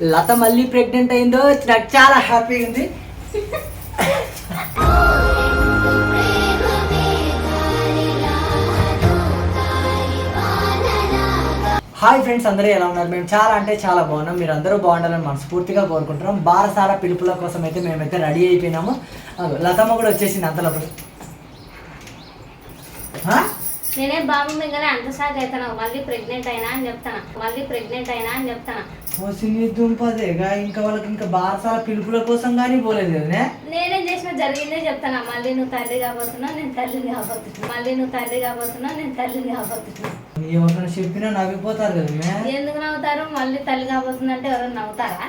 లత మళ్ళీ ప్రెగ్నెంట్ అయిందో నాకు చాలా హ్యాపీగా ఉంది. హాయ్ ఫ్రెండ్స్ అందరూ ఎలా ఉన్నారు? మేము చాలా అంటే చాలా బాగున్నాం. మీరు అందరూ బాగుండాలని మనస్ఫూర్తిగా కోరుకుంటున్నాం. బారసార పిలుపుల కోసం అయితే మేమైతే రెడీ అయిపోయినాము. లతమ్మ కూడా వచ్చేసింది అంతలో నేనే బాబు మిగలే అంత సాగ్ అవుతాను. మళ్ళీ ప్రెగ్నెంట్ అయినా అని చెప్తాను. మళ్ళీ ప్రెగ్నెంట్ అయినా అని చెప్తాను. వచ్చింది దుంపదేగా? ఇంకా వాళ్ళకి ఇంకా బారసాల పిలుపుల కోసం కానీ పోలేదు నేనేం చేసిన జరిగిందే చెప్తాను. మళ్ళీ నువ్వు తల్లి కాబోతున్నావు నేను తల్లి కాబోతున్నా మళ్ళీ నువ్వు తల్లి కాబోతున్నావు నేను తల్లి కాబోతున్నా ఎవరైనా చెప్పినా నవ్విపోతారు కదనే? ఎందుకు నవ్వుతారు? మళ్ళీ తల్లి కాబోతున్నా అంటే ఎవరైనా నవ్వుతారా?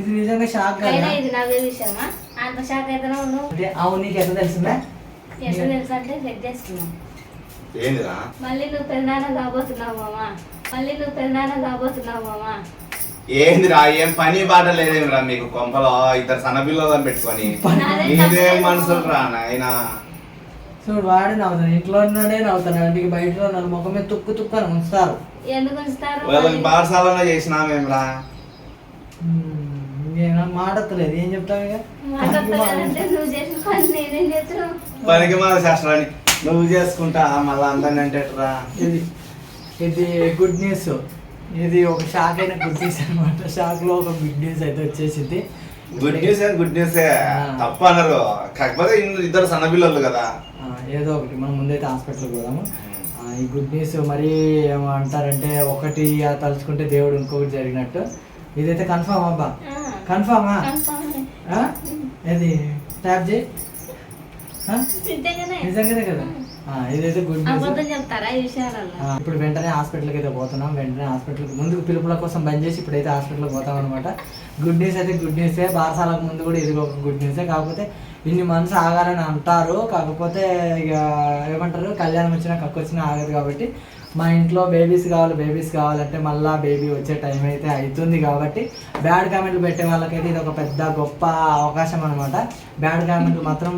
ఇది నిజంగా షాక్ అయినా కదా ఇది నవ్వే విషయమా? అంత షాక్ అవుతున్నావు నువ్వు? అవును నీకు ఎంత తెలిసిందా ఎట్లా తెలుసు అంటే చెక్ చేస్తున్నావు. ఏందిరా? మళ్ళీ నువ్వు పెద్దనాన్న కాబోతున్నావు మామా. మళ్ళీ నువ్వు పెద్దనాన్న కాబోతున్నావు మామా. ఏందిరా ఏం పని బాట లేదేమిరా మీకు కొంపలో? ఇద్దరు సన్నపిల్లలను పెట్టుకొని. తప్పేమో. మనుషులు రా నాయన? చూడు వాడే నవ్వుతాను ఇంట్లో ఉన్నాడే నవ్వుతాను అంటే బయట ఉన్నారు ముఖం మీద తుక్కు తుక్కు అని ఉంచుతారు. ఎందుకు ఉంచుతారు వాళ్ళకి బారసాలన చేసినామేమ్రా నేను మాటత్తలేదు. ఏం చెప్తావు ఇక? పనికి మాల శాస్త్రాన్ని నువ్వు చేసుకుంటా మళ్ళా అందరిని అంటే ఎట్రా? ఇది ఇది గుడ్ న్యూస్ ఇది ఒక షాక్ అయిన గుడ్ న్యూస్ అనమాట షాక్లో ఒక గుడ్ న్యూస్ అయితే వచ్చేసింది. గుడ్ న్యూస్ గుడ్ న్యూసే తప్పు అన్నారు కాకపోతే ఇద్దరు సన్నపిల్లలు కదా. ఆ, ఏదో ఒకటి. మనం ముందైతే హాస్పిటల్కి పోదాము. ఆ, ఈ గుడ్ న్యూస్ మరీ ఏమో అంటారంటే ఒకటి తలుచుకుంటే దేవుడు ఇంకొకటి జరిగినట్టు. ఇదైతే కన్ఫామ్ అబ్బా. కన్ఫామా? ఏది? ట్యాప్ చేయి? నిజంగానే? కదా? ఇదైతే గుడ్ ఇప్పుడు వెంటనే హాస్పిటల్కి అయితే పోతున్నాం. వెంటనే హాస్పిటల్కి ముందుకు పిలుపుల కోసం బంద్ చేసి ఇప్పుడైతే హాస్పిటల్కి పోతాం అనమాట గుడ్ న్యూస్ అయితే గుడ్ న్యూసే బారసాలకు ముందు కూడా ఇది ఒక గుడ్ న్యూసే కాకపోతే ఇన్ని మంత్స్ ఆగాలని అంటారు. కాకపోతే ఇక ఏమంటారు? కళ్యాణం వచ్చినా కక్క వచ్చినా ఆగదు కాబట్టి మా ఇంట్లో బేబీస్ కావాలి బేబీస్ కావాలంటే మళ్ళా బేబీ వచ్చే టైం అయితే అవుతుంది కాబట్టి బ్యాడ్ కామెంట్లు పెట్టే వాళ్ళకైతే ఇది ఒక పెద్ద గొప్ప అవకాశం అనమాట బ్యాడ్ కామెంట్లు మాత్రం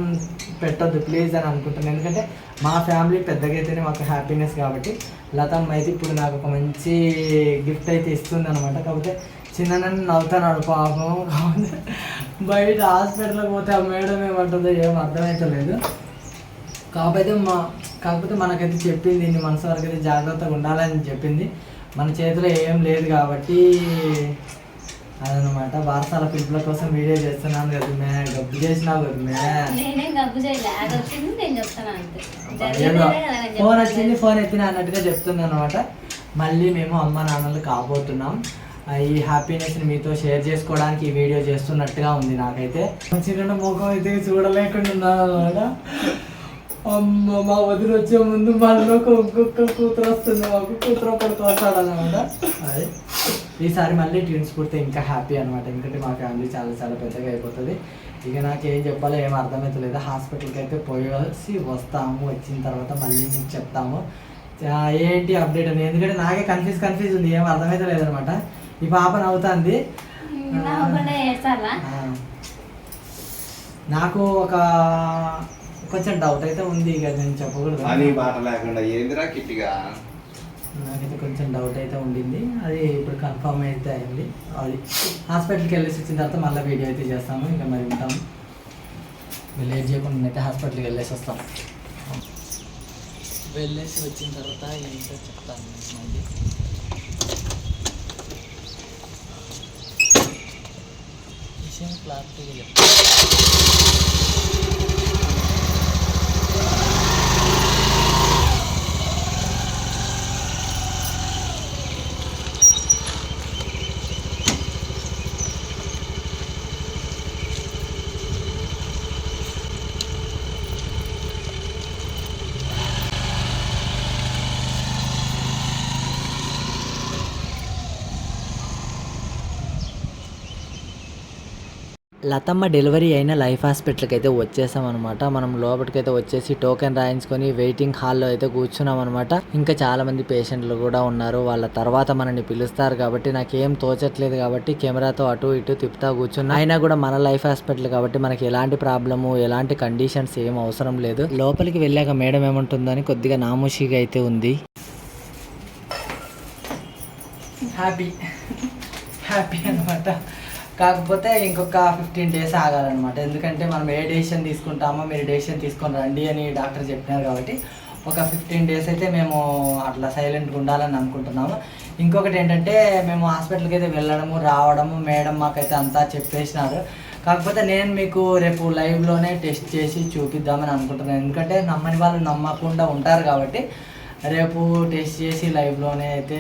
పెట్టొద్దు ప్లీజ్ అని అనుకుంటున్నాను ఎందుకంటే మా ఫ్యామిలీ పెద్దగా అయితేనే మాకు హ్యాపీనెస్ కాబట్టి లతమ్మ అయితే ఇప్పుడు నాకు ఒక మంచి గిఫ్ట్ అయితే ఇస్తుంది అనమాట కాకపోతే చిన్న నవ్వుతాడు పాపం. కాకపోతే బయట హాస్పిటల్కి పోతే ఆ మేడం ఏమంటుందో ఏం అర్థమవుతలేదు కాకపోతే మా కాకపోతే మనకైతే చెప్పింది ఇన్ని మనసు వరకు అయితే జాగ్రత్తగా ఉండాలని చెప్పింది. మన చేతిలో ఏం లేదు కాబట్టి అదనమాట వార్తాల పిలుపుల కోసం వీడియో చేస్తున్నాను కదా మే గబ్బు చేసినావు కదా మే. ఫోన్. వచ్చింది ఫోన్ ఎత్తిన అన్నట్టుగా చెప్తుంది అనమాట మళ్ళీ మేము అమ్మ నాన్నలు కాబోతున్నాం. ఈ హ్యాపీనెస్ని మీతో షేర్ చేసుకోవడానికి ఈ వీడియో చేస్తున్నట్టుగా ఉంది నాకైతే. చిన్న ముఖం అయితే చూడలేకుండా ఉన్నాను అనమాట అమ్మ మా వదిలి వచ్చే ముందు మనలో ఒక్కొక్క కూతురు వస్తుంది. మాకు కూతురు ఒకరికి వస్తాడు అనమాట అది. ఈసారి మళ్ళీ ట్విన్స్ పుడితే ఇంకా హ్యాపీ అనమాట ఎందుకంటే మా ఫ్యామిలీ చాలా చాలా పెద్దగా అయిపోతుంది. ఇక నాకు ఏం చెప్పాలో ఏం అర్థమవుతలేదు హాస్పిటల్కి అయితే పోయేసి వస్తాము. వచ్చిన తర్వాత మళ్ళీ మీకు చెప్తాము. ఏంటి అప్డేట్ అని? ఎందుకంటే నాకే కన్ఫ్యూజ్ కన్ఫ్యూజ్ ఉంది. ఏం అర్థమైతే అనమాట ఈ పాప నవ్వుతుంది? నాకు ఒక కొంచెం డౌట్ అయితే ఉంది ఇక నేను చెప్పకూడదు. పని బాట లేకుండా ఏందిరా కిట్టిగా? నాకైతే కొంచెం డౌట్ అయితే ఉండింది. అది ఇప్పుడు కన్ఫర్మ్ అయితే అయింది. అది హాస్పిటల్కి వెళ్ళేసి వచ్చిన తర్వాత మళ్ళీ వీడియో అయితే చేస్తాము. ఇంకా మరి ఉంటాము లేట్ చేయకుండా అయితే హాస్పిటల్కి వెళ్ళేసి వస్తాం. వెళ్ళేసి వచ్చిన తర్వాత ఏంటో చెప్తాను మళ్ళీ. విషయం క్లారిటీగా చెప్తాను. లతమ్మ డెలివరీ అయిన లైఫ్ హాస్పిటల్కి అయితే వచ్చేసాం అనమాట మనం లోపలికి అయితే వచ్చేసి టోకెన్ రాయించుకొని వెయిటింగ్ హాల్లో అయితే కూర్చున్నాం అనమాట ఇంకా చాలా మంది పేషెంట్లు కూడా ఉన్నారు. వాళ్ళ తర్వాత మనల్ని పిలుస్తారు కాబట్టి నాకేం తోచట్లేదు కాబట్టి కెమెరాతో అటు ఇటు తిప్పుతా కూర్చున్నా. అయినా కూడా మన లైఫ్ హాస్పిటల్ కాబట్టి మనకి ఎలాంటి ప్రాబ్లము ఎలాంటి కండిషన్స్ ఏం అవసరం లేదు. లోపలికి వెళ్ళాక మేడం ఏమంటుందని కొద్దిగా నామోషిగా అయితే ఉంది. హ్యాపీ. హ్యాపీ అనమాట కాకపోతే ఇంకొక ఫిఫ్టీన్ డేస్ ఆగాలన్నమాట. ఎందుకంటే మనం ఏ డెసిషన్ తీసుకుంటామో మీరు డెసిషన్ తీసుకొని రండి అని డాక్టర్ చెప్పినారు కాబట్టి ఒక ఫిఫ్టీన్ డేస్ అయితే మేము అట్లా సైలెంట్గా ఉండాలని అనుకుంటున్నాము. ఇంకొకటి ఏంటంటే మేము హాస్పిటల్కి అయితే వెళ్ళడము రావడము మేడం మాకైతే అంతా చెప్పేసినారు. కాకపోతే నేను మీకు రేపు లైవ్లోనే టెస్ట్ చేసి చూపిద్దామని అనుకుంటున్నాను. ఎందుకంటే నమ్మని వాళ్ళు నమ్మకుండా ఉంటారు కాబట్టి రేపు టెస్ట్ చేసి లైవ్లోనే అయితే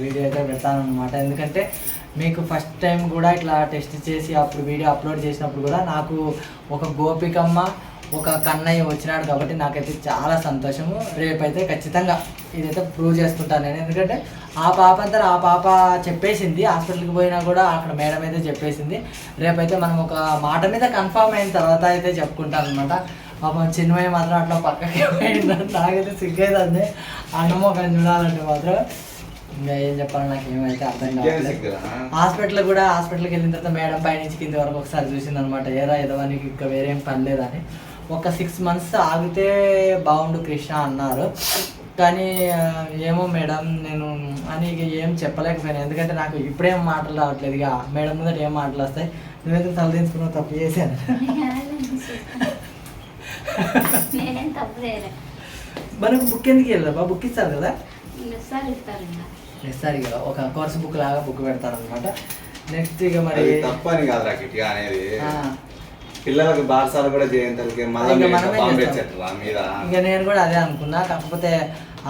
వీడియో అయితే పెడతాను అనమాట ఎందుకంటే మీకు ఫస్ట్ టైం కూడా ఇట్లా టెస్ట్ చేసి అప్పుడు వీడియో అప్లోడ్ చేసినప్పుడు కూడా నాకు ఒక గోపికమ్మ ఒక కన్నయ్య వచ్చినాడు కాబట్టి నాకైతే చాలా సంతోషము. రేపైతే ఖచ్చితంగా ఇదైతే ప్రూవ్ చేసుకుంటాను నేను. ఎందుకంటే ఆ పాప అంతా ఆ పాప చెప్పేసింది. హాస్పిటల్కి పోయినా కూడా అక్కడ మేడం అయితే చెప్పేసింది. రేపైతే మనం ఒక మాట మీద కన్ఫామ్ అయిన తర్వాత అయితే చెప్పుకుంటాను అనమాట పాపం చిన్మయ్య మాత్రం అట్లా పక్కకి పోయిందని నాకైతే సిగ్గైతుంది. అన్నం ఒక చూడాలంటే మాత్రం ఇంకా ఏం చెప్పాలి నాకు ఏమైతే అర్థం కావట్లేదు? హాస్పిటల్ కూడా హాస్పిటల్కి వెళ్ళిన తర్వాత మేడం పై నుంచి కింది వరకు ఒకసారి చూసింది అనమాట ఏరా ఏదో నీకు ఇంకా వేరేం పని లేదని. ఒక సిక్స్ మంత్స్ ఆగితే బాగుండు కృష్ణ అన్నారు. కానీ ఏమో మేడం నేను అని ఇక ఏం చెప్పలేకపోయాను. ఎందుకంటే నాకు ఇప్పుడేం మాటలు రావట్లేదు. ఇక మేడం ముందర ఏం మాటలు వస్తాయి? నువ్వైతే తలదించుకున్నావు తప్పు చేశాను. నేనేం తప్పు చేయలే మనకు బుక్ ఎందుకు వెళ్ళరా బుక్ ఇస్తారు కదా? సార్ ఇస్తారు ఇంకా. ఇస్తారు ఇక ఒక కోర్స్ బుక్ లాగా బుక్ పెడతారనమాట నెక్స్ట్ ఇక మరి తప్పని కాదురా కిట్టిగా అనేది. ఆ, పిల్లలకు బారసాలు కూడా జయంతులకి మళ్ళీ మీద. ఇంకా నేను కూడా అదే అనుకున్నా. కాకపోతే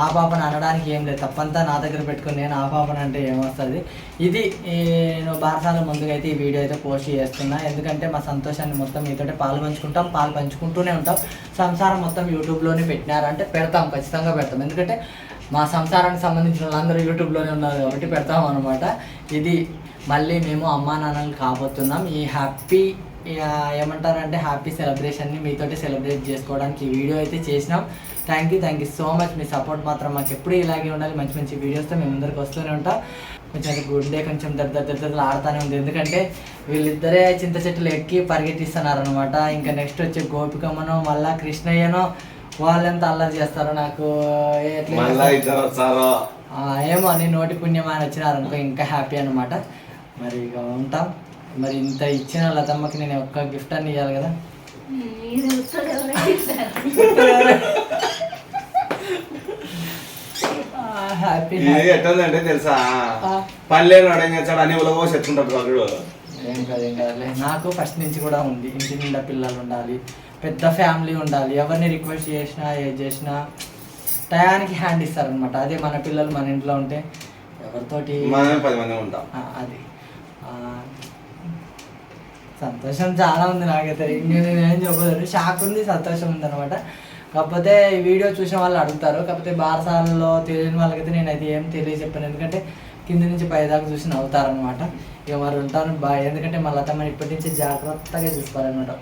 ఆ పాపను అనడానికి ఏం లేదు. తప్పంతా నా దగ్గర పెట్టుకుని నేను ఆ పాపను అంటే ఏమొస్తుంది? ఇది నేను బారసాల ముందుగా అయితే ఈ వీడియో అయితే పోస్ట్ చేస్తున్నా. ఎందుకంటే మా సంతోషాన్ని మొత్తం మీతోటే పాలు పంచుకుంటాం పాలు పంచుకుంటూనే ఉంటాం. సంసారం మొత్తం యూట్యూబ్లోనే పెట్టినారంటే పెడతాం ఖచ్చితంగా పెడతాం. ఎందుకంటే మా సంసారానికి సంబంధించిన వాళ్ళందరూ యూట్యూబ్లోనే ఉన్నారు కాబట్టి పెడతాం అనమాట ఇది మళ్ళీ మేము అమ్మా నాన్నలు కాబోతున్నాం. ఈ హ్యాపీ ఏమంటారంటే హ్యాపీ సెలబ్రేషన్ని మీతోటి సెలబ్రేట్ చేసుకోవడానికి ఈ వీడియో అయితే చేసినాం. Thank you thank you so much me support మాత్రం మాకు ఎప్పుడూ ఇలాగే ఉండాలి. మంచి మంచి వీడియోస్తో మేము ముందరికి వస్తూనే ఉంటాం. కొంచెం అది గుండె కొంచెం దద్ద దద్దలు ఆడుతూనే ఉంది. ఎందుకంటే వీళ్ళిద్దరే చింత చెట్లు ఎక్కి పరిగెట్టిస్తున్నారు అనమాట ఇంకా నెక్స్ట్ వచ్చే గోపికమ్మనో మళ్ళా కృష్ణయ్యనో వాళ్ళెంత అల్లరి చేస్తారో నాకు ఏమో అని నోటి పుణ్యం అని వచ్చినారనుకో ఇంకా హ్యాపీ అనమాట మరి ఇక ఉంటాం. మరి ఇంత ఇచ్చిన లతమ్మకి నేను ఒక్క గిఫ్ట్ అని ఇవ్వాలి కదా. ఇది ఎట్టుందంటే తెలుసా? పల్లెలు చేస్తాడు అని ఉలగో వాళ్ళు ఏం కాదు ఏం కాదులే. నాకు ఫస్ట్ నుంచి కూడా ఉంది. ఇంటి నిండా పిల్లలు ఉండాలి. పెద్ద ఫ్యామిలీ ఉండాలి. ఎవరిని రిక్వెస్ట్ చేసినా ఏది చేసినా టయానికి హ్యాండ్ ఇస్తారనమాట అదే మన పిల్లలు మన ఇంట్లో ఉంటే ఎవరితోటి మనమే పది మంది ఉంటాం. ఆ, అది. సంతోషం చాలా ఉంది నాకైతే. నేను ఏం చెప్పలేదు షాక్ ఉంది సంతోషం ఉంది అనమాట కాకపోతే ఈ వీడియో చూసిన వాళ్ళు అడుగుతారు. కాకపోతే బారసాలలో తెలియని వాళ్ళకైతే నేనైతే ఏం తెలియజెప్పాను. ఎందుకంటే కింద నుంచి పైదాకా చూసి నవ్వుతారనమాట ఇక మరి ఉంటాను బాగా ఎందుకంటే మళ్ళీ తమను ఇప్పటి నుంచి జాగ్రత్తగా చూసుకోవాలన్నమాట.